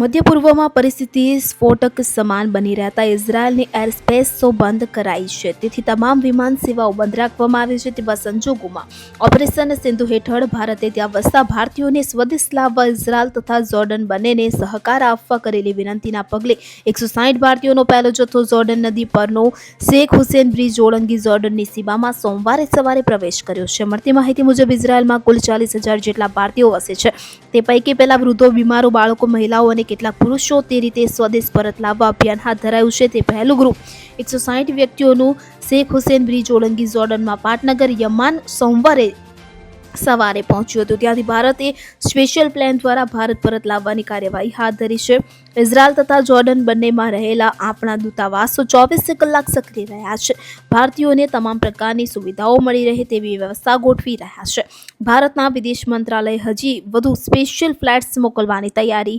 મધ્ય પૂર્વમાં પરિસ્થિતિ સ્ફોટક સમાન બની રહેતા ઇઝરાયલની એર સ્પેસો બંધ કરાઈ છે. તેથી તમામ વિમાન સેવાઓ બંધ રાખવામાં આવી છે. તેવા સંજોગોમાં ઓપરેશન સિંધુ હેઠળ ભારતે ત્યાં વસતા ભારતીયોને સ્વદેશ લાવવા ઇઝરાયલ તથા જોર્ડન બંનેને સહકાર આપવા કરેલી વિનંતીના પગલે એકસો સાઠ ભારતીયોનો પહેલો જથ્થો જોર્ડન નદી પરનો શેખ હુસેન બ્રિજ ઓળંગી જોર્ડનની સીમામાં સોમવારે સવારે પ્રવેશ કર્યો છે. મળતી માહિતી મુજબ ઇઝરાયલમાં કુલ ચાલીસ હજાર જેટલા ભારતીયો વસે છે. તે પૈકી પહેલા વૃદ્ધો, બીમારો, બાળકો, મહિલાઓ અને કેટલાક પુરુષો તે રીતે સ્વદેશ પરત લાવવા અભિયાન હાથ ધરાયું છે. તે પહેલું ગ્રુપ એકસો સાઠ વ્યક્તિઓનું શેખ હુસેન બ્રિજ ઓળંગી જોર્ડનમાં પાટનગર યમાન સોમવારે સવારે પહોંચ્યું હતું. ત્યાંથી ભારતે સ્પેશિયલ પ્લેન દ્વારા ભારત પરત લાવવાની કાર્યવાહી હાથ ધરી છે. ઇઝરાયલ તથા જોર્ડન બંનેમાં રહેલા આપણા દૂતાવાસો ચોવીસ કલાક સક્રિય રહ્યા છે. ભારતીયોને તમામ પ્રકારની સુવિધાઓ મળી રહે તેવી વ્યવસ્થા ગોઠવી રહ્યા છે. ભારતના વિદેશ મંત્રાલય હજી વધુ સ્પેશિયલ ફ્લાઇટ્સ મોકલવાની તૈયારી